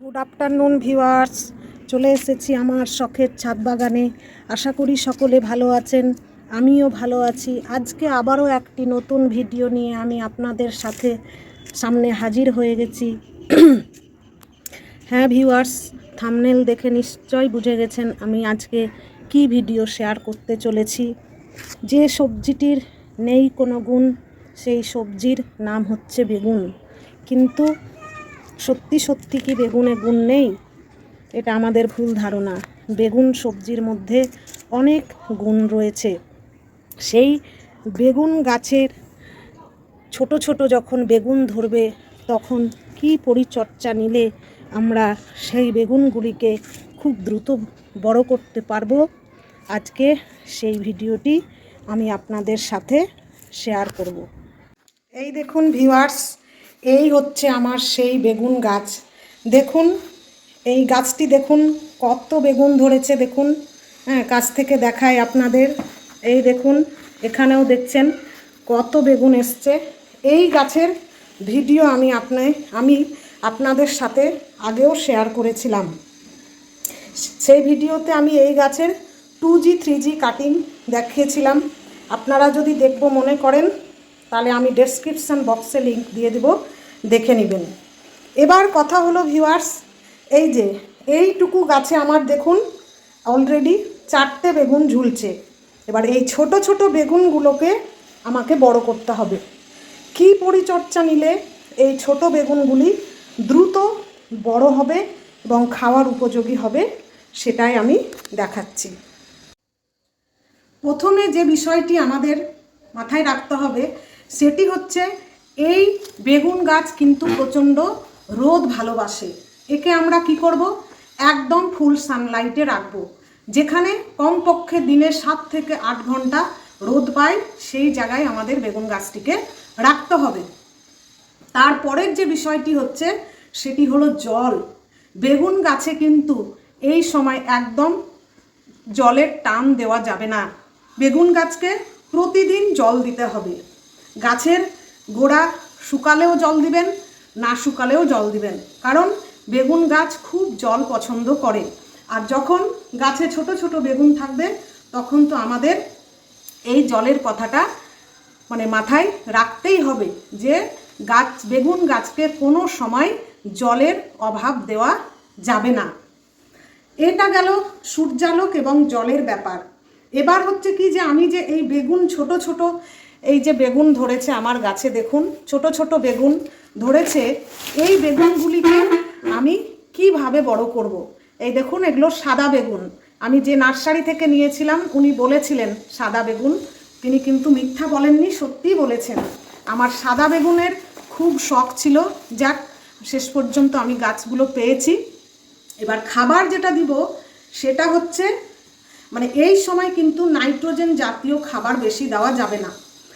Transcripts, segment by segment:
Good afternoon viewers চলে এসেছি আমার শখের ছাদ বাগানে। আশা করি সকলে ভালো আছেন, আমিও ভালো আছি। আজকে আবারও একটি নতুন ভিডিও নিয়ে আমি আপনাদের সাথে সামনে হাজির হয়ে গেছি। হ্যাঁ ভিউয়ার্স থামনেল দেখে নিশ্চয় বুঝে গেছেন আমি আজকে কি ভিডিও শেয়ার করতে চলেছি। যে সবজিটির নেই কোনো গুণ, সেই সবজির নাম হচ্ছে বেগুন। কিন্তু সত্যি সত্যি কি বেগুনে গুণ নেই? এটা আমাদের ভুল ধারণা। বেগুন সবজির মধ্যে অনেক গুণ রয়েছে। সেই বেগুন গাছের ছোট ছোট যখন বেগুন ধরবে, তখন কি পরিচর্যা নিলে আমরা সেই বেগুনগুলিকে খুব দ্রুত বড় করতে পারব? আজকে সেই ভিডিওটি আমি আপনাদের সাথে শেয়ার করব। এই দেখুন ভিউয়ার্স এই হচ্ছে আমার সেই বেগুন গাছ। দেখুন, এই গাছটি দেখুন, কত বেগুন ধরেছে দেখুন। হ্যাঁ কাছ থেকে দেখায় আপনাদের। এই দেখুন, এখানেও দেখছেন, কত বেগুন এসছে। এই গাছের ভিডিও আমি আপনার আমি আপনাদের সাথে আগেও শেয়ার করেছিলাম। সেই ভিডিওতে আমি এই গাছের two G, three G cutting দেখিয়েছিলাম। আপনারা যদি দেখব মনে করেন তাহলে আমি ডেসক্রিপশান বক্সে লিংক দিয়ে দেব, দেখে নেবেন। এবার কথা হলো ভিউয়ার্স এই যে, এইটুকু গাছে আমার দেখুন অলরেডি চারটে বেগুন ঝুলছে। এবার এই ছোট ছোট বেগুনগুলোকে আমাকে বড় করতে হবে। কি পরিচর্যা নিলে এই ছোট বেগুনগুলি দ্রুত বড় হবে এবং খাওয়ার উপযোগী হবে, সেটাই আমি দেখাচ্ছি। প্রথমে যে বিষয়টি আমাদের মাথায় রাখতে হবে সেটি হচ্ছে, এই বেগুন গাছ কিন্তু প্রচণ্ড রোদ ভালোবাসে। একে আমরা কি করব? একদম ফুল সানলাইটে রাখব। যেখানে কমপক্ষে দিনে সাত থেকে আট ঘণ্টা রোদ পায়, সেই জায়গায় আমাদের বেগুন গাছটিকে রাখতে হবে। তারপরের যে বিষয়টি হচ্ছে, সেটি হলো জল। বেগুন গাছে কিন্তু এই সময় একদম জলের টান দেওয়া যাবে না। বেগুন গাছকে প্রতিদিন জল দিতে হবে। গাছের গোড়া শুকালেও জল দিবেন, না শুকালেও জল দিবেন। কারণ বেগুন গাছ খুব জল পছন্দ করে। আর যখন গাছে ছোট ছোট বেগুন থাকবে, তখন তো আমাদের এই জলের কথাটা মানে মাথায় রাখতেই হবে যে গাছ, বেগুন গাছকে কোনো সময় জলের অভাব দেওয়া যাবে না। এটা গেল সূর্যালোক এবং জলের ব্যাপার। এবার হচ্ছে কি যে আমি যে এই বেগুন ছোট ছোট, এই যে বেগুন ধরেছে আমার গাছে দেখুন, ছোট ছোট বেগুন ধরেছে, এই বেগুনগুলিকে আমি কীভাবে বড় করব। এই দেখুন, এগুলো সাদা বেগুন। আমি যে নার্সারি থেকে নিয়েছিলাম, উনি বলেছিলেন সাদা বেগুন। তিনি কিন্তু মিথ্যা বলেননি, সত্যিই বলেছেন। আমার সাদা বেগুনের খুব শখ ছিল। যাক, শেষ পর্যন্ত আমি গাছগুলো পেয়েছি। এবার খাবার যেটা দিব, সেটা হচ্ছে মানে এই সময় কিন্তু নাইট্রোজেন জাতীয় খাবার বেশি দেওয়া যাবে না।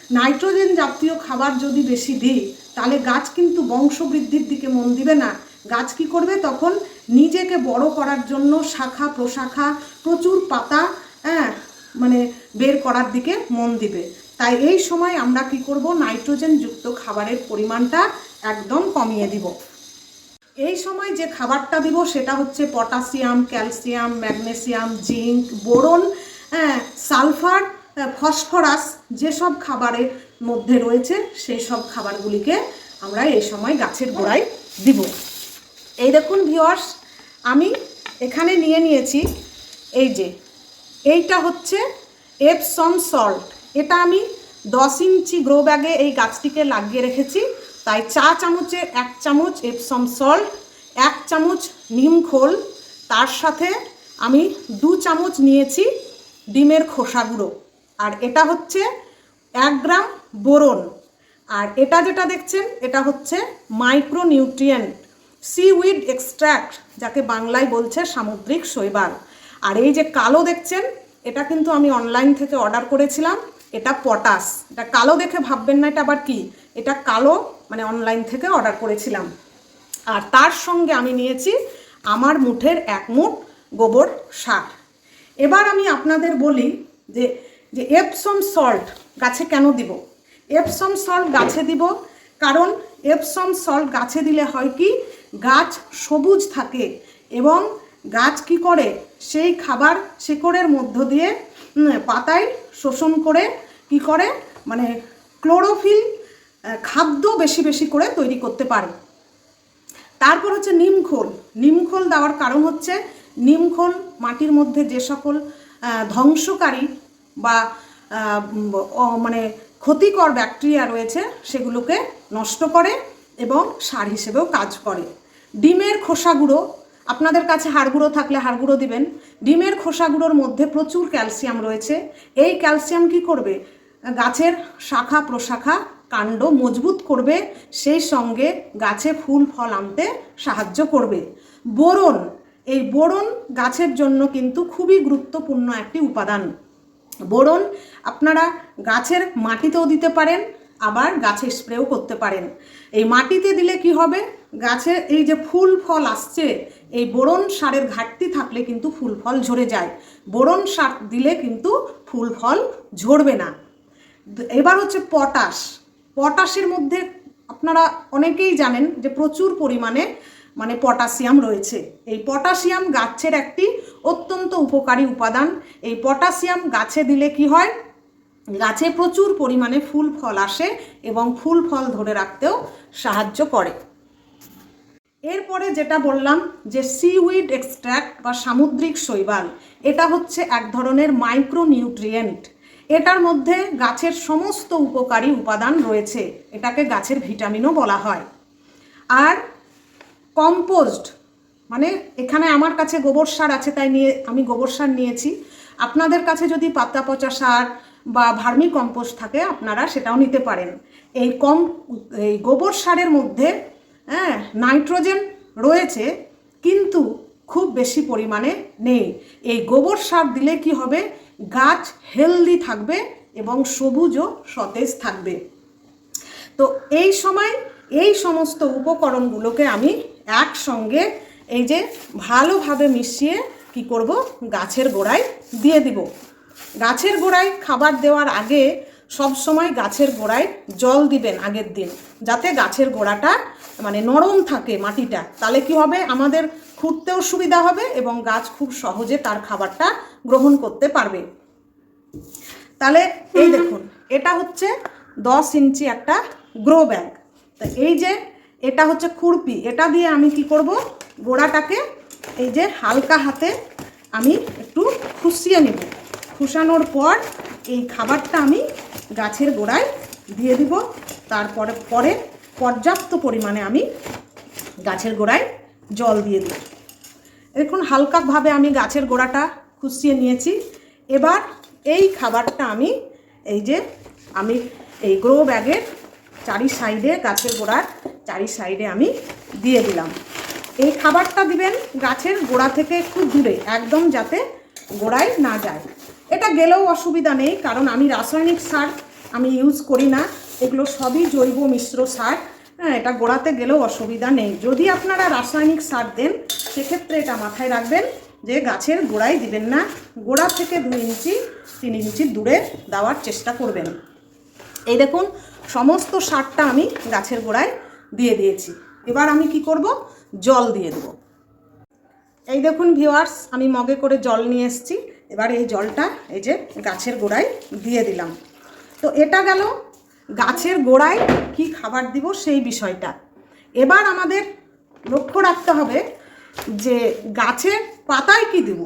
নাইট্রোজেন জাতীয় খাবার যদি বেশি দিই, তাহলে গাছ কিন্তু বংশবৃদ্ধির দিকে মন দিবে না। গাছ কি করবে তখন নিজেকে বড় করার জন্য শাখা প্রশাখা প্রচুর পাতা হ্যাঁ মানে বের করার দিকে মন দিবে। তাই এই সময় আমরা কি করব? নাইট্রোজেন যুক্ত খাবারের পরিমাণটা একদম কমিয়ে দিব। এই সময় যে খাবারটা দিব সেটা হচ্ছে potassium calcium magnesium zinc boron হ্যাঁ, সালফার ফসফরাস যেসব খাবারের মধ্যে রয়েছে সেই সব খাবারগুলিকে আমরা এই সময় গাছের গোড়ায় দিব। এই দেখুন ভিওয়ার্স আমি এখানে নিয়ে নিয়েছি এই যে এইটা হচ্ছে এপসম সল্ট এটা আমি দশ ইঞ্চি গ্রো ব্যাগে এই গাছটিকে লাগিয়ে রেখেছি। তাই চা চামচের এক চামচ এপসম সল্ট এক চামচ নিম খোল। তার সাথে আমি দু চামচ নিয়েছি ডিমের খোসা গুঁড়ো। আর এটা হচ্ছে এক গ্রাম বোরন। আর এটা যেটা দেখছেন, এটা হচ্ছে মাইক্রো নিউট্রিয়েন্ট সিউইড এক্সট্র্যাক্ট যাকে বাংলায় বলছে সামুদ্রিক শৈবাল। আর এই যে কালো দেখছেন, এটা কিন্তু আমি অনলাইন থেকে অর্ডার করেছিলাম। এটা পটাশ এটা কালো দেখে ভাববেন না, এটা আবার কি? এটা কালো মানে অনলাইন থেকে অর্ডার করেছিলাম। আর তার সঙ্গে আমি নিয়েছি আমার মুঠের এক মুঠ গোবর সার। এবার আমি আপনাদের বলি যে যে এপসম সল্ট গাছে কেন দিব? এপসম সল্ট গাছে দিব কারণ এপসম সল্ট গাছে দিলে হয় কি? গাছ সবুজ থাকে এবং গাছ কি করে? সেই খাবার শেকড়ের মধ্য দিয়ে পাতায় শোষণ করে কি করে? মানে ক্লোরোফিল খাদ্য বেশি বেশি করে তৈরি করতে পারে। তারপর হচ্ছে নিমখোল নিমখোল দেওয়ার কারণ হচ্ছে নিমখোল মাটির মধ্যে যে সকল ধ্বংসকারী বা মানে ক্ষতিকর ব্যাকটেরিয়া রয়েছে, সেগুলোকে নষ্ট করে এবং সার হিসেবেও কাজ করে। ডিমের খোসাগুঁড়ো আপনাদের কাছে হাড়গুঁড়ো থাকলে হাড়গুঁড়ো দিবেন। ডিমের খোসাগুঁড়োর মধ্যে প্রচুর ক্যালসিয়াম রয়েছে। এই ক্যালসিয়াম কি করবে? গাছের শাখা প্রশাখা কাণ্ড মজবুত করবে, সেই সঙ্গে গাছে ফুল, ফল আনতে সাহায্য করবে। বোরন, এই বোরন গাছের জন্য কিন্তু খুবই গুরুত্বপূর্ণ একটি উপাদান। বোরন আপনারা গাছের মাটিতেও দিতে পারেন, আবার গাছে স্প্রেও করতে পারেন। এই মাটিতে দিলে কি হবে? গাছের এই যে ফুল, ফল আসছে, এই বোরন সারের ঘাটতি থাকলে কিন্তু ফুল, ফল ঝরে যায়। বোরন সার দিলে কিন্তু ফুল, ফল ঝরবে না। এবার হচ্ছে পটাশ। পটাশের মধ্যে আপনারা অনেকেই জানেন যে প্রচুর পরিমাণে মানে পটাশিয়াম রয়েছে। এই পটাশিয়াম গাছের একটি অত্যন্ত উপকারী উপাদান। এই পটাশিয়াম গাছে দিলে কি হয়? গাছে প্রচুর পরিমাণে ফুল ফল আসে এবং ফুল ফল ধরে রাখতেও সাহায্য করে। এরপরে যেটা বললাম যে সিউইড এক্সট্র্যাক্ট বা সামুদ্রিক শৈবাল, এটা হচ্ছে এক ধরনের মাইক্রো নিউট্রিয়েন্ট এটার মধ্যে গাছের সমস্ত উপকারী উপাদান রয়েছে। এটাকে গাছের ভিটামিনও বলা হয়। আর কম্পোস্ট মানে এখানে আমার কাছে গোবর সার আছে, তাই নিয়ে আমি গোবর সার নিয়েছি। আপনাদের কাছে যদি পাতা, পচা সার বা ভার্মি কম্পোস্ট থাকে, আপনারা সেটাও নিতে পারেন। এই কম, এই গোবর সারের মধ্যে হ্যাঁ নাইট্রোজেন রয়েছে, কিন্তু খুব বেশি পরিমাণে নেই। এই গোবর সার দিলে কি হবে? গাছ হেলদি থাকবে এবং সবুজও সতেজ থাকবে। তো এই সময় এই সমস্ত উপকরণগুলোকে আমি একসঙ্গে এই যে ভালোভাবে মিশিয়ে কি করব? গাছের গোড়ায় দিয়ে দিব। গাছের গোড়ায় খাবার দেওয়ার আগে সব সময় গাছের গোড়ায় জল দিবেন আগের দিন যাতে গাছের গোড়াটা মানে নরম থাকে মাটিটা। তাহলে কি হবে? আমাদের খুঁড়তেও সুবিধা হবে এবং গাছ খুব সহজে তার খাবারটা গ্রহণ করতে পারবে। তাহলে এই দেখুন এটা হচ্ছে দশ ইঞ্চি একটা গ্রো ব্যাগ। তা এই যে এটা হচ্ছে খুরপি এটা দিয়ে আমি কি করব? গোড়াটাকে এই যে হালকা হাতে আমি একটু খুশিয়ে নেব। খুশানোর পর এই খাবারটা আমি গাছের গোড়ায় দিয়ে দিব। তারপরে, পরে পর্যাপ্ত পরিমাণে আমি গাছের গোড়ায় জল দিয়ে দিই দেখুন, হালকাভাবে আমি গাছের গোড়াটা খুশিয়ে নিয়েছি। এবার এই খাবারটা আমি, এই যে আমি এই গ্রো ব্যাগের চারি সাইডে, গাছের গোড়ার চারি সাইডে আমি দিয়ে দিলাম। এই খাবারটা দিবেন গাছের গোড়া থেকে একটু দূরে, একদম যাতে গোড়ায় না যায়। এটা গেলেও অসুবিধা নেই, কারণ আমি রাসায়নিক সার আমি ইউজ করি না। এগুলো সবই জৈব মিশ্র সার। হ্যাঁ এটা গোড়াতে গেলেও অসুবিধা নেই। যদি আপনারা রাসায়নিক সার দেন, সেক্ষেত্রে এটা মাথায় রাখবেন যে গাছের গোড়ায় দিবেন না। গোড়া থেকে দুই ইঞ্চি, তিন ইঞ্চি দূরে দেওয়ার চেষ্টা করবেন। এই দেখুন, সমস্ত সারটা আমি গাছের গোড়ায় দিয়ে দিয়েছি। এবার আমি কি করব? জল দিয়ে দেবো। এই দেখুন ভিউয়ার্স আমি মগে করে জল নিয়ে এসেছি। এবার এই জলটা এই যে গাছের গোড়ায় দিয়ে দিলাম। তো এটা গেল গাছের গোড়ায় কি খাবার দিব সেই বিষয়টা। এবার আমাদের লক্ষ্য রাখতে হবে যে গাছের পাতায় কি দিব।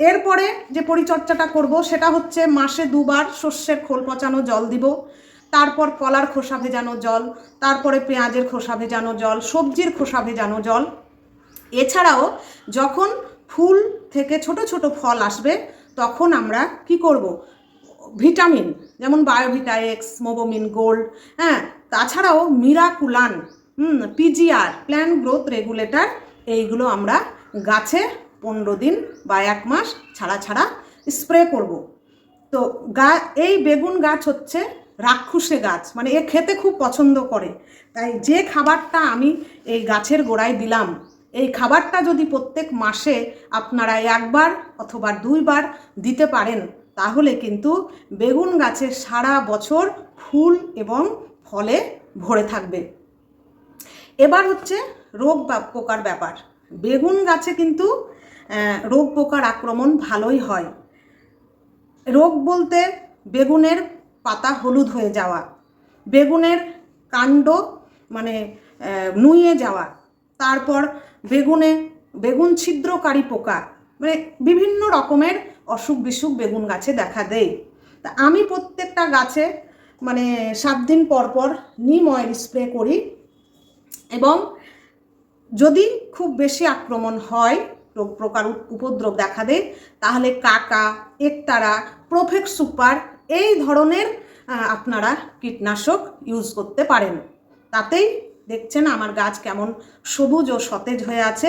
এরপরে যে পরিচর্যাটা করব সেটা হচ্ছে মাসে দুবার শস্যের খোল পচানো জল দিব, তারপর কলার খোসা ভেজানো জল, তারপরে পেঁয়াজের খোসা ভেজানো জল, সবজির খোসা ভেজানো জল। এছাড়াও যখন ফুল থেকে ছোট ছোট ফল আসবে, তখন আমরা কি করব? ভিটামিন, যেমন বায়োভিটা এক্স মোবোমিন, গোল্ড হ্যাঁ তাছাড়াও মিরাকুলান পিজিআর প্ল্যান গ্রোথ রেগুলেটর এইগুলো আমরা গাছে পনেরো দিন বা এক মাস ছাড়া ছাড়া স্প্রে করব। তো গা, এই বেগুন গাছ হচ্ছে রাক্ষুসে গাছ মানে এ খেতে খুব পছন্দ করে, তাই যে খাবারটা আমি এই গাছের গোড়ায় দিলাম এই খাবারটা যদি প্রত্যেক মাসে আপনারা একবার অথবা দুইবার দিতে পারেন, তাহলে কিন্তু বেগুন গাছে সারা বছর ফুল এবং ফলে ভরে থাকবে। এবার হচ্ছে রোগ বা পোকার ব্যাপার। বেগুন গাছে কিন্তু রোগ পোকার আক্রমণ ভালোই হয়। রোগ বলতে বেগুনের পাতা হলুদ হয়ে যাওয়া, বেগুনের কাণ্ড মানে নুয়ে যাওয়া, তারপর বেগুনে, বেগুন ছিদ্রকারী পোকা মানে বিভিন্ন রকমের অসুখ বিসুখ বেগুন গাছে দেখা দেয়। তা আমি প্রত্যেকটা গাছে মানে সাত দিন পর পর নিম অয়েল স্প্রে করি এবং যদি খুব বেশি আক্রমণ হয়, রোগ প্রকার উপদ্রব দেখা দেয়, তাহলে কাকা, একতারা, প্রোফেক্ট সুপার এই ধরনের আপনারা কীটনাশক ইউজ করতে পারেন। তাতেই দেখছেন আমার গাছ কেমন সবুজ ও সতেজ হয়ে আছে।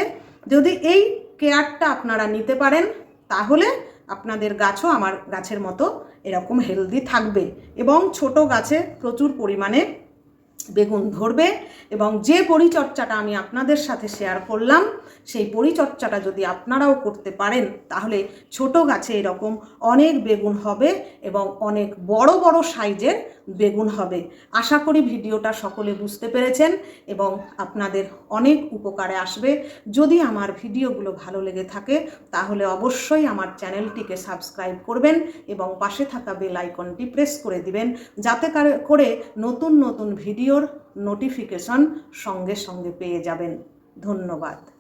যদি এই কেয়ারটা আপনারা নিতে পারেন, তাহলে আপনাদের গাছও আমার গাছের মতো এরকম হেলদি থাকবে এবং ছোট গাছে প্রচুর পরিমাণে বেগুন ধরবে এবং যে পরিচর্চাটা আমি আপনাদের সাথে শেয়ার করলাম, সেই পরিচর্চাটা যদি আপনারাও করতে পারেন, তাহলে ছোট গাছে এরকম অনেক বেগুন হবে এবং অনেক বড় বড় সাইজের বেগুন হবে। আশা করি ভিডিওটা সকলে বুঝতে পেরেছেন এবং আপনাদের অনেক উপকারে আসবে। যদি আমার ভিডিওগুলো ভালো লেগে থাকে, তাহলে অবশ্যই আমার চ্যানেলটিকে সাবস্ক্রাইব করবেন এবং পাশে থাকা বেল আইকনটি প্রেস করে দিবেন, যাতে কারে- নতুন নতুন ভিডিওর নোটিফিকেশন সঙ্গে সঙ্গে পেয়ে যাবেন। ধন্যবাদ।